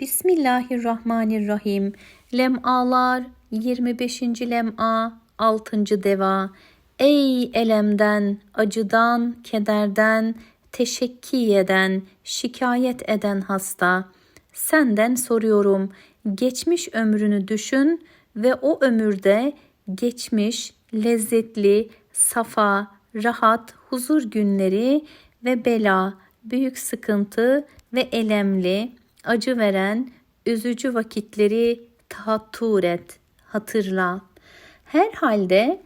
Bismillahirrahmanirrahim. Lem'alar 25. lem'a 6. deva. Ey elemden, acıdan, kederden, teşekki eden, şikayet eden hasta. Senden soruyorum. Geçmiş ömrünü düşün ve o ömürde geçmiş, lezzetli, safa, rahat, huzur günleri ve bela, büyük sıkıntı ve elemli, acı veren, üzücü vakitleri tahattur et, hatırla. Herhalde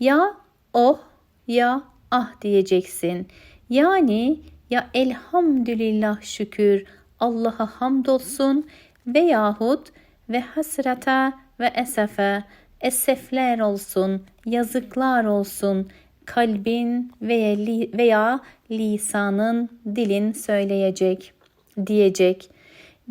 ya oh ya ah diyeceksin. Yani ya elhamdülillah şükür Allah'a hamdolsun veyahut ve hasrete ve esefe esefler olsun, yazıklar olsun, kalbin veya, veya lisanın, dilin söyleyecek, diyecek.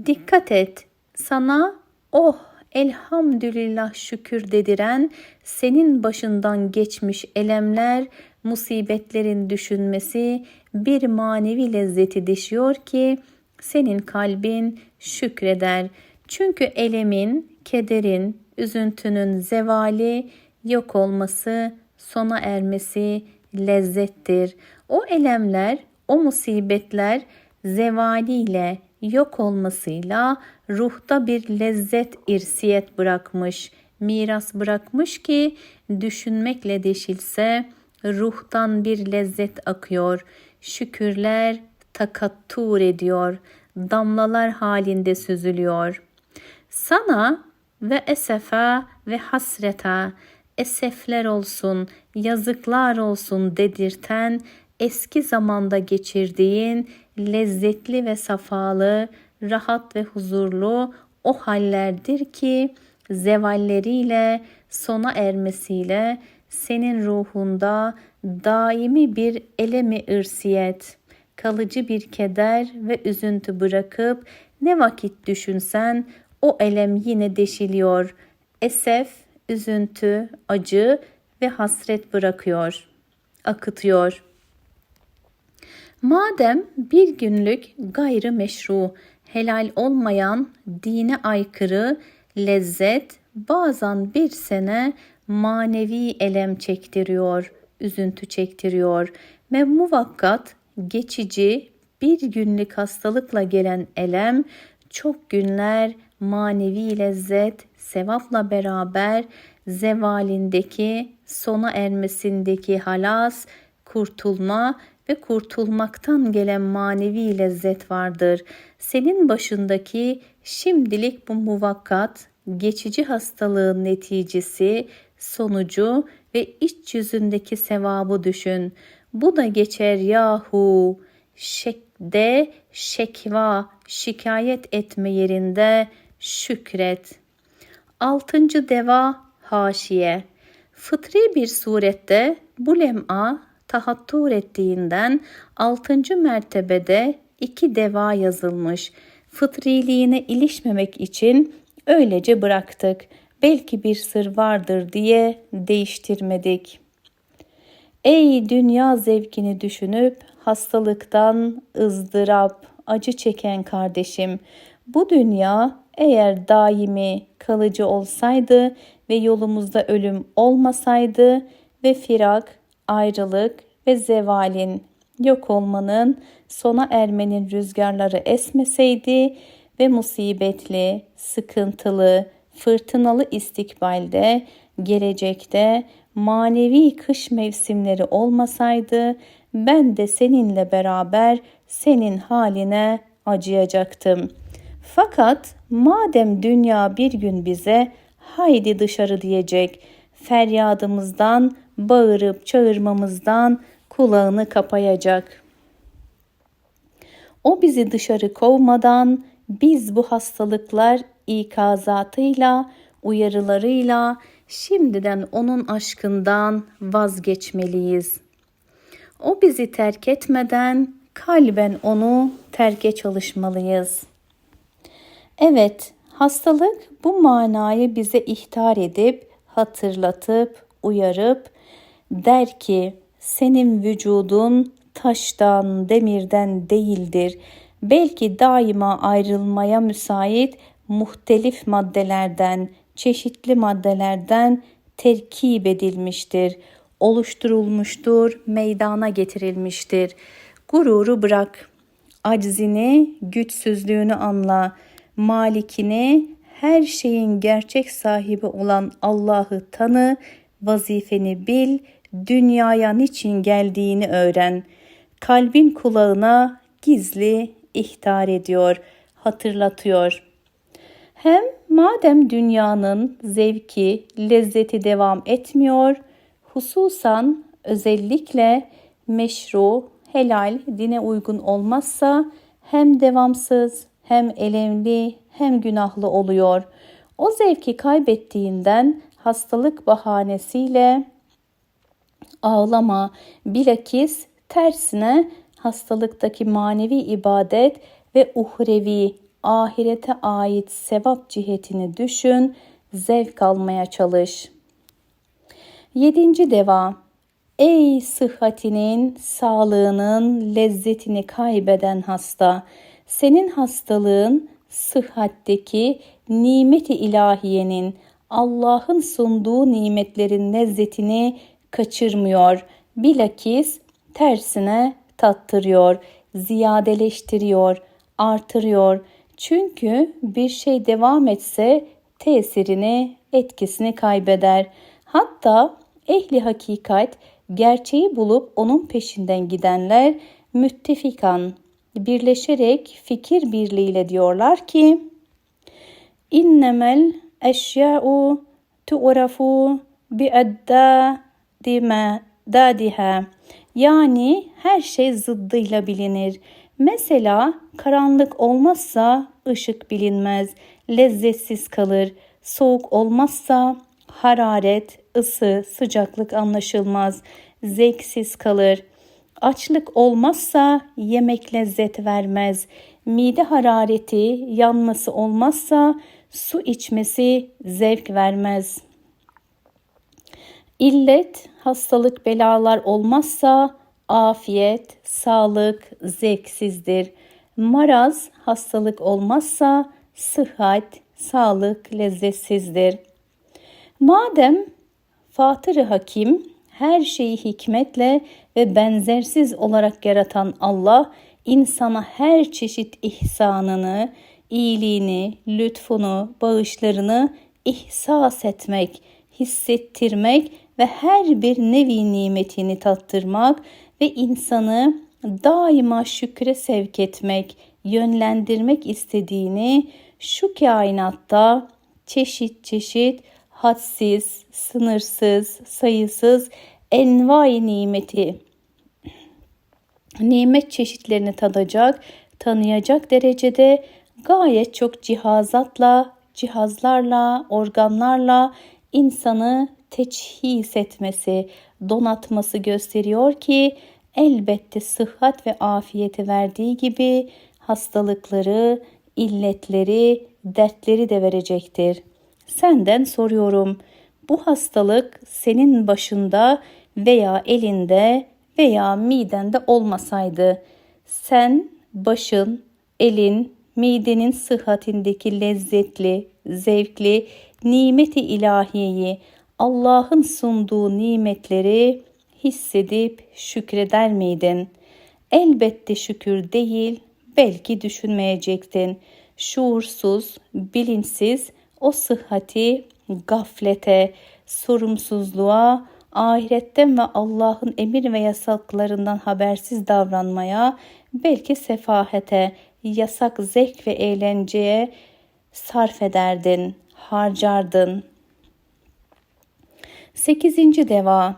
Dikkat et, sana oh elhamdülillah şükür dediren senin başından geçmiş elemler, musibetlerin düşünmesi bir manevi lezzeti deşiyor ki senin kalbin şükreder. Çünkü elemin, kederin, üzüntünün zevali, yok olması, sona ermesi lezzettir. O elemler, o musibetler zevaliyle, yok olmasıyla ruhta bir lezzet irsiyet bırakmış, miras bırakmış ki düşünmekle deşilse ruhtan bir lezzet akıyor. Şükürler takattur ediyor, damlalar halinde süzülüyor. Sana ve esefe ve hasrete esefler olsun, yazıklar olsun dedirten eski zamanda geçirdiğin lezzetli ve safalı, rahat ve huzurlu o hallerdir ki zevalleriyle sona ermesiyle senin ruhunda daimi bir elemi ırsiyet, kalıcı bir keder ve üzüntü bırakıp ne vakit düşünsen o elem yine deşiliyor. Esef, üzüntü, acı ve hasret bırakıyor, akıtıyor. Madem bir günlük gayrı meşru, helal olmayan, dine aykırı lezzet bazen bir sene manevi elem çektiriyor, üzüntü çektiriyor. Ve muvakkat, geçici, bir günlük hastalıkla gelen elem çok günler manevi lezzet, sevapla beraber zevalindeki, sona ermesindeki halas, kurtulma ve kurtulmaktan gelen manevi lezzet vardır. Senin başındaki şimdilik bu muvakkat, geçici hastalığın neticesi, sonucu ve iç yüzündeki sevabı düşün. Bu da geçer yahu. Şekde şekva, şikayet etme yerinde şükret. Altıncı deva haşiye. Fıtri bir surette bu lem'a tahattur ettiğinden altıncı mertebede iki deva yazılmış. Fıtriliğine ilişmemek için öylece bıraktık. Belki bir sır vardır diye değiştirmedik. Ey dünya zevkini düşünüp hastalıktan ızdırap, acı çeken kardeşim, bu dünya eğer daimi kalıcı olsaydı ve yolumuzda ölüm olmasaydı ve firak, ayrılık ve zevalin, yok olmanın, sona ermenin rüzgarları esmeseydi ve musibetli, sıkıntılı, fırtınalı istikbalde, gelecekte manevi kış mevsimleri olmasaydı ben de seninle beraber senin haline acıyacaktım. Fakat madem dünya bir gün bize haydi dışarı diyecek, feryadımızdan, bağırıp çağırmamızdan kulağını kapayacak. O bizi dışarı kovmadan biz bu hastalıklar ikazatıyla, uyarılarıyla şimdiden onun aşkından vazgeçmeliyiz. O bizi terk etmeden kalben onu terke çalışmalıyız. Evet, hastalık bu manayı bize ihtar edip, hatırlatıp, uyarıp der ki senin vücudun taştan, demirden değildir. belki daima ayrılmaya müsait muhtelif maddelerden, çeşitli maddelerden terkip edilmiştir, oluşturulmuştur, meydana getirilmiştir. Gururu bırak, aczini, güçsüzlüğünü anla, malikini, her şeyin gerçek sahibi olan Allah'ı tanı, vazifeni bil, dünyaya niçin geldiğini öğren. Kalbin kulağına gizli ihtar ediyor, hatırlatıyor. Hem madem dünyanın zevki, lezzeti devam etmiyor, hususan özellikle meşru, helal, dine uygun olmazsa hem devamsız, hem elemli, hem günahlı oluyor. O zevki kaybettiğinden hastalık bahanesiyle ağlama, bilakis tersine hastalıktaki manevi ibadet ve uhrevi ahirete ait sevap cihetini düşün, zevk almaya çalış. Yedinci deva. Ey sıhhatinin, sağlığının lezzetini kaybeden hasta, senin hastalığın sıhhatteki nimeti ilahiyenin, Allah'ın sunduğu nimetlerin lezzetini kaçırmıyor. Bilakis tersine tattırıyor, ziyadeleştiriyor, artırıyor. Çünkü bir şey devam etse tesirini, etkisini kaybeder. Hatta ehli hakikat gerçeği bulup onun peşinden gidenler müttefikan birleşerek fikir birliğiyle diyorlar ki innemel eşya'u tu'rafu bi'edda dima dadiha yani her şey zıddıyla bilinir. Mesela karanlık olmazsa ışık bilinmez, lezzetsiz kalır. Soğuk olmazsa hararet, ısı, sıcaklık anlaşılmaz, zevksiz kalır. Açlık olmazsa yemek lezzet vermez. Mide harareti, yanması olmazsa su içmesi zevk vermez. İllet, hastalık, belalar olmazsa afiyet, sağlık zevksizdir. Maraz, hastalık olmazsa sıhhat, sağlık lezzetsizdir. Madem Fatır-ı Hakim her şeyi hikmetle ve benzersiz olarak yaratan Allah insana her çeşit ihsanını, iyiliğini, lütfunu, bağışlarını ihsas etmek, hissettirmek ve her bir nevi nimetini tattırmak ve insanı daima şükre sevk etmek, yönlendirmek istediğini şu kainatta çeşit çeşit hadsiz, sınırsız, sayısız envai nimeti nimet çeşitlerini tadacak, tanıyacak derecede gayet çok cihazatla, cihazlarla, organlarla insanı teçhis etmesi, donatması gösteriyor ki elbette sıhhat ve afiyeti verdiği gibi hastalıkları, illetleri, dertleri de verecektir. Senden soruyorum. Bu hastalık senin başında veya elinde veya midende olmasaydı sen başın, elin, midenin sıhhatindeki lezzetli, zevkli nimeti ilahiyeyi Allah'ın sunduğu nimetleri hissedip şükreder miydin? Elbette şükür değil, belki düşünmeyecektin. Şuursuz, bilinçsiz o sıhhati gaflete, sorumsuzluğa, ahiretten ve Allah'ın emir ve yasaklarından habersiz davranmaya, belki sefahete, yasak zevk ve eğlenceye sarf ederdin, harcardın. Sekizinci deva.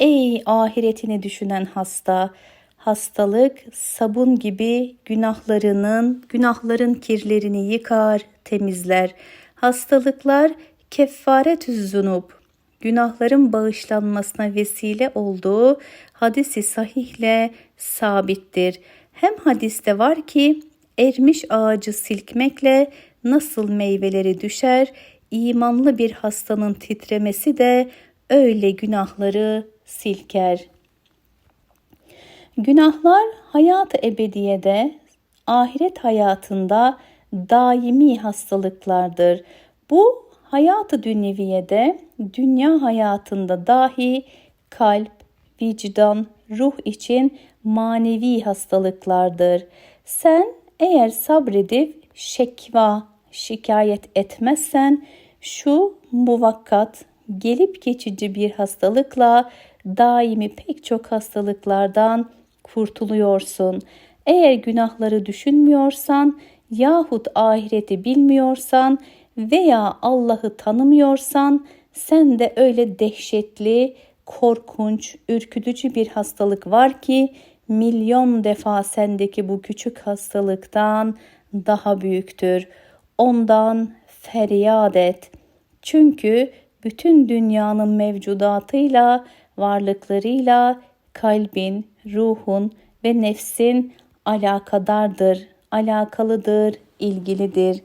Ey ahiretini düşünen hasta, hastalık sabun gibi günahlarının, günahların kirlerini yıkar, temizler. Hastalıklar keffaret zunup, günahların bağışlanmasına vesile olduğu hadisi sahihle sabittir. Hem hadiste var ki ermiş ağacı silkmekle nasıl meyveleri düşer, imanlı bir hastanın titremesi de öyle günahları silker. Günahlar hayat-ı ebediyede ahiret hayatında daimi hastalıklardır. Bu hayatı dünyeviyede, dünya hayatında dahi kalp, vicdan, ruh için manevi hastalıklardır. Sen eğer sabredip şekva, şikayet etmezsen şu muvakkat, gelip geçici bir hastalıkla daimi pek çok hastalıklardan kurtuluyorsun. Eğer günahları düşünmüyorsan yahut ahireti bilmiyorsan veya Allah'ı tanımıyorsan sen de öyle dehşetli, korkunç, ürkütücü bir hastalık var ki milyon defa sendeki bu küçük hastalıktan daha büyüktür. Ondan feryat et. Çünkü bütün dünyanın mevcudatıyla, varlıklarıyla kalbin, ruhun ve nefsin alakadardır, alakalıdır, ilgilidir.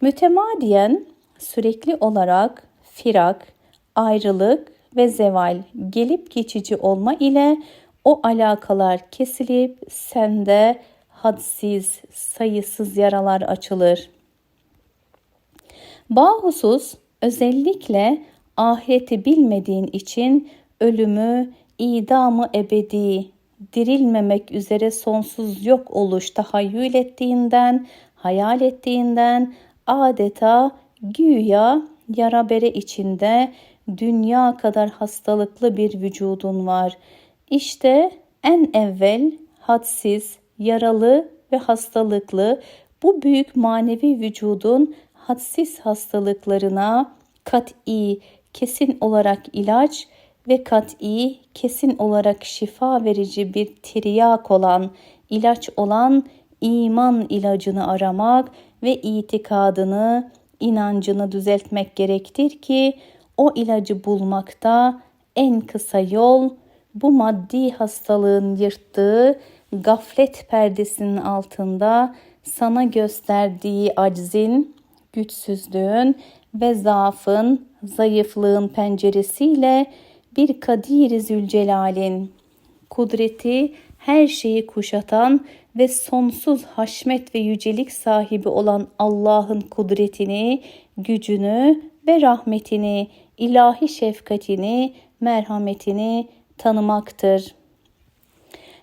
Mütemadiyen sürekli olarak firak, ayrılık ve zeval gelip geçici olma ile o alakalar kesilip sende hadsiz, sayısız yaralar açılır. Bahusus özellikle ahireti bilmediğin için ölümü, idamı ebedi, dirilmemek üzere sonsuz yok oluş tahayyül ettiğinden, hayal ettiğinden adeta güya yara bere içinde dünya kadar hastalıklı bir vücudun var. İşte en evvel hadsiz, yaralı ve hastalıklı bu büyük manevi vücudun hadsiz hastalıklarına kat'i, kesin olarak ilaç ve kat'i, kesin olarak şifa verici bir tiryak olan, ilaç olan iman ilacını aramak ve itikadını, inancını düzeltmek gerektir ki o ilacı bulmakta en kısa yol bu maddi hastalığın yırttığı gaflet perdesinin altında sana gösterdiği aczin, güçsüzlüğün ve zaafın, zayıflığın penceresiyle bir Kadir-i Zülcelal'in kudreti her şeyi kuşatan ve sonsuz haşmet ve yücelik sahibi olan Allah'ın kudretini, gücünü ve rahmetini, ilahi şefkatini, merhametini tanımaktır.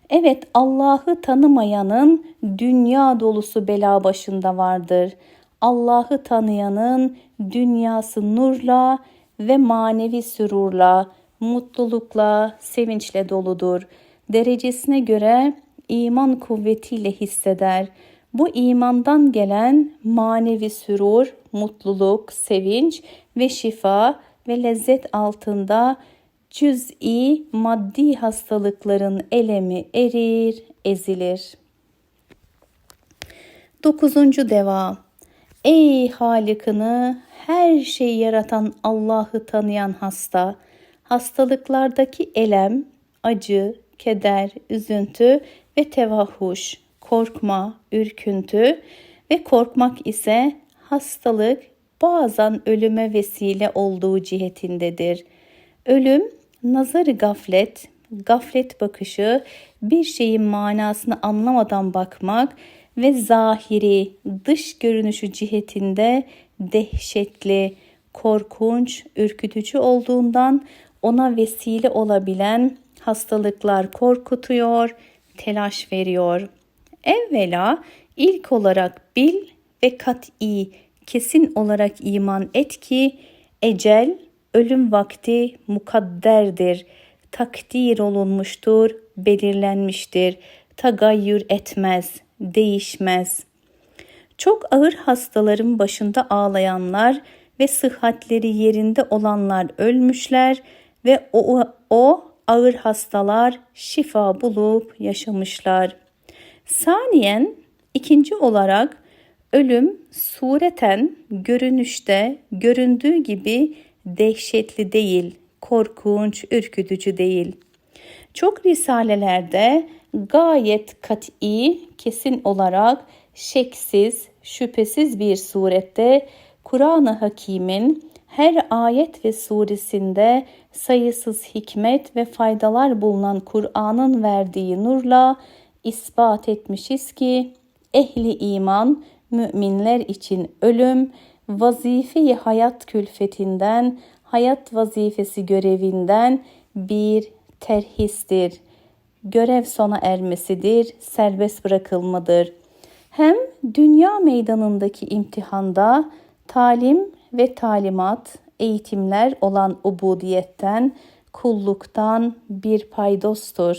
Evet Allah'ı tanımayanın dünya dolusu bela başında vardır. Allah'ı tanıyanın dünyası nurla ve manevi sürurla, mutlulukla, sevinçle doludur. Derecesine göre iman kuvvetiyle hisseder. Bu imandan gelen manevi sürur, mutluluk, sevinç ve şifa ve lezzet altında cüz'i maddi hastalıkların elemi erir, ezilir. Dokuzuncu deva. Ey Halık'ını her şeyi yaratan Allah'ı tanıyan hasta, hastalıklardaki elem, acı, keder, üzüntü ve tevahhuş, korkma, ürküntü ve korkmak ise hastalık bazen ölüme vesile olduğu cihetindedir. Ölüm nazarı gaflet, gaflet bakışı, bir şeyin manasını anlamadan bakmak ve zahiri, dış görünüşü cihetinde dehşetli, korkunç, ürkütücü olduğundan ona vesile olabilen hastalıklar korkutuyor, telaş veriyor. Evvela ilk olarak bil ve kat'i, kesin olarak iman et ki ecel, ölüm vakti mukadderdir, takdir olunmuştur, belirlenmiştir, tagayyür etmez, değişmez. Çok ağır hastaların başında ağlayanlar ve sıhhatleri yerinde olanlar ölmüşler ve o, o ağır hastalar şifa bulup yaşamışlar. Saniyen ikinci olarak ölüm sureten görünüşte göründüğü gibi dehşetli değil, korkunç, ürkütücü değil. Çok risalelerde gayet kat'i, kesin olarak şeksiz, şüphesiz bir surette Kur'an-ı Hakîm'in her ayet ve suresinde sayısız hikmet ve faydalar bulunan Kur'an'ın verdiği nurla ispat etmişiz ki ehli iman, müminler için ölüm, vazife hayat külfetinden, hayat vazifesi görevinden bir terhistir. Görev sona ermesidir, serbest bırakılmadır. Hem dünya meydanındaki imtihanda talim ve talimat, eğitimler olan ubudiyetten, kulluktan bir paydostur.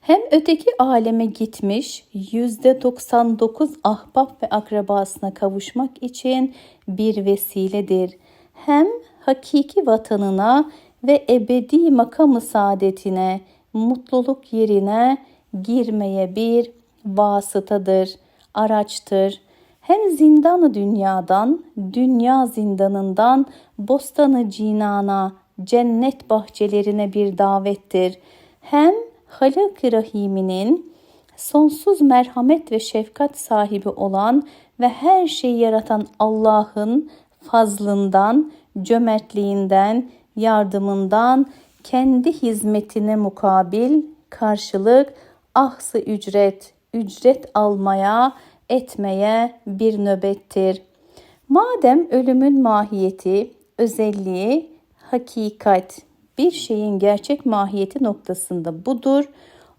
Hem öteki aleme gitmiş yüzde 99 ahbap ve akrabasına kavuşmak için bir vesiledir. Hem hakiki vatanına ve ebedi makamı saadetine, mutluluk yerine girmeye bir vasıtadır, araçtır. Hem zindanı dünyadan, dünya zindanından bostanı cinana, cennet bahçelerine bir davettir. Hem Halık-ı Rahim'inin sonsuz merhamet ve şefkat sahibi olan ve her şeyi yaratan Allah'ın fazlından, cömertliğinden, yardımından, kendi hizmetine mukabil karşılık ahsı ücret, ücret almaya, etmeye bir nöbettir. Madem ölümün mahiyeti, özelliği, hakikat, bir şeyin gerçek mahiyeti noktasında budur.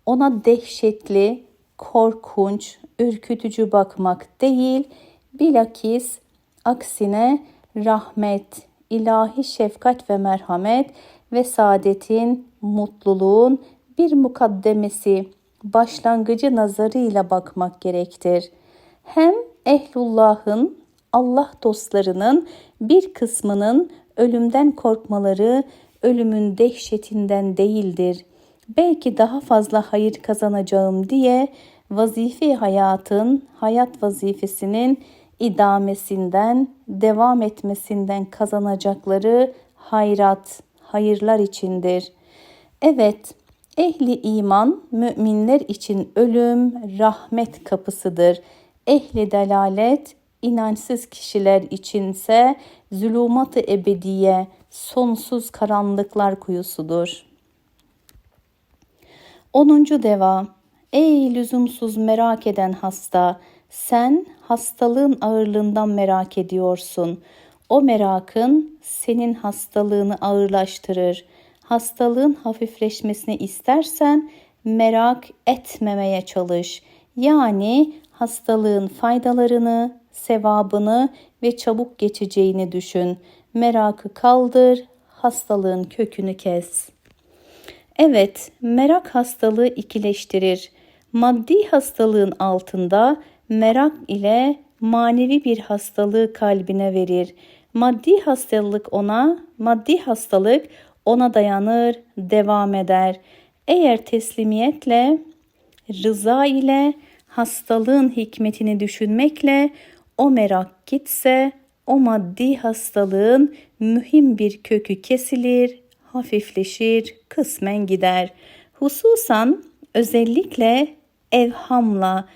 Ona dehşetli, korkunç, ürkütücü bakmak değil, bilakis aksine rahmet, ilahi şefkat ve merhamet ve saadetin, mutluluğun bir mukaddemesi, başlangıcı nazarıyla bakmak gerektir. Hem ehlullahın, Allah dostlarının bir kısmının ölümden korkmaları ölümün dehşetinden değildir. Belki daha fazla hayır kazanacağım diye vazife hayatın, hayat vazifesinin idamesinden, devam etmesinden kazanacakları hayrat, hayırlar içindir. Evet, ehli iman müminler için ölüm rahmet kapısıdır. Ehli delalet inançsız kişiler içinse zulümat-ı ebediye, sonsuz karanlıklar kuyusudur. 10. deva Ey lüzumsuz merak eden hasta, sen hastalığın ağırlığından merak ediyorsun. O merakın senin hastalığını ağırlaştırır. Hastalığın hafifleşmesini istersen merak etmemeye çalış. Yani hastalığın faydalarını, sevabını ve çabuk geçeceğini düşün. Merakı kaldır, hastalığın kökünü kes. Evet, merak hastalığı ikileştirir. Maddi hastalığın altında merak ile manevi bir hastalığı kalbine verir. Maddi hastalık ona, maddi hastalık ona dayanır, devam eder. Eğer teslimiyetle, rıza ile, hastalığın hikmetini düşünmekle o merak gitse o maddi hastalığın mühim bir kökü kesilir, hafifleşir, kısmen gider. Hususan özellikle evhamla,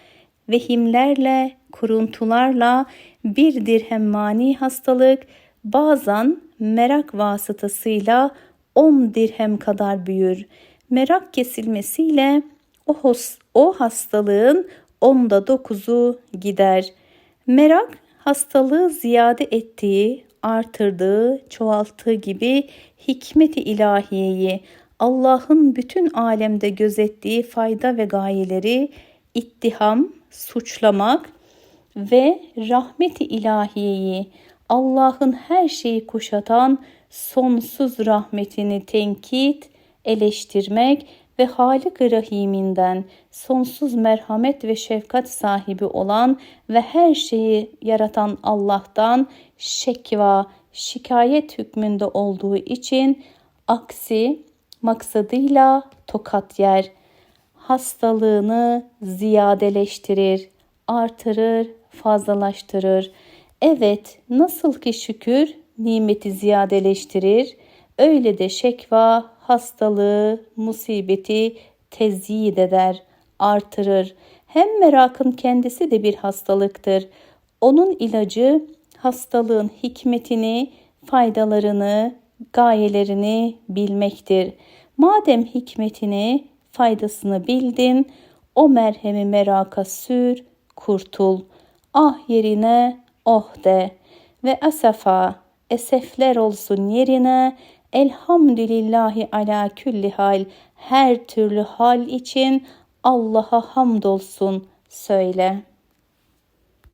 vehimlerle, kuruntularla bir dirhem mani hastalık bazen merak vasıtasıyla on dirhem kadar büyür. Merak kesilmesiyle o, hos, o hastalığın onda dokuzu gider. Merak hastalığı ziyade ettiği, artırdığı, çoğalttığı gibi hikmeti ilahiyeyi, Allah'ın bütün alemde gözettiği fayda ve gayeleri ittiham, suçlamak ve rahmeti ilahiyeyi, Allah'ın her şeyi kuşatan sonsuz rahmetini tenkit, eleştirmek ve Halik-i Rahim'inden sonsuz merhamet ve şefkat sahibi olan ve her şeyi yaratan Allah'tan şekva, şikayet hükmünde olduğu için aksi maksadıyla tokat yer. Hastalığını ziyadeleştirir, artırır, fazlalaştırır. Evet, nasıl ki şükür nimeti ziyadeleştirir, öyle de şekva hastalığı, musibeti tezyid eder, artırır. Hem merakın kendisi de bir hastalıktır. Onun ilacı hastalığın hikmetini, faydalarını, gayelerini bilmektir. Madem hikmetini, faydasını bildin, O merhemi meraka sür, kurtul. Ah yerine oh de. Ve asafa, esefler olsun yerine. Elhamdülillahi ala külli hal. Her türlü hal için Allah'a hamdolsun söyle.''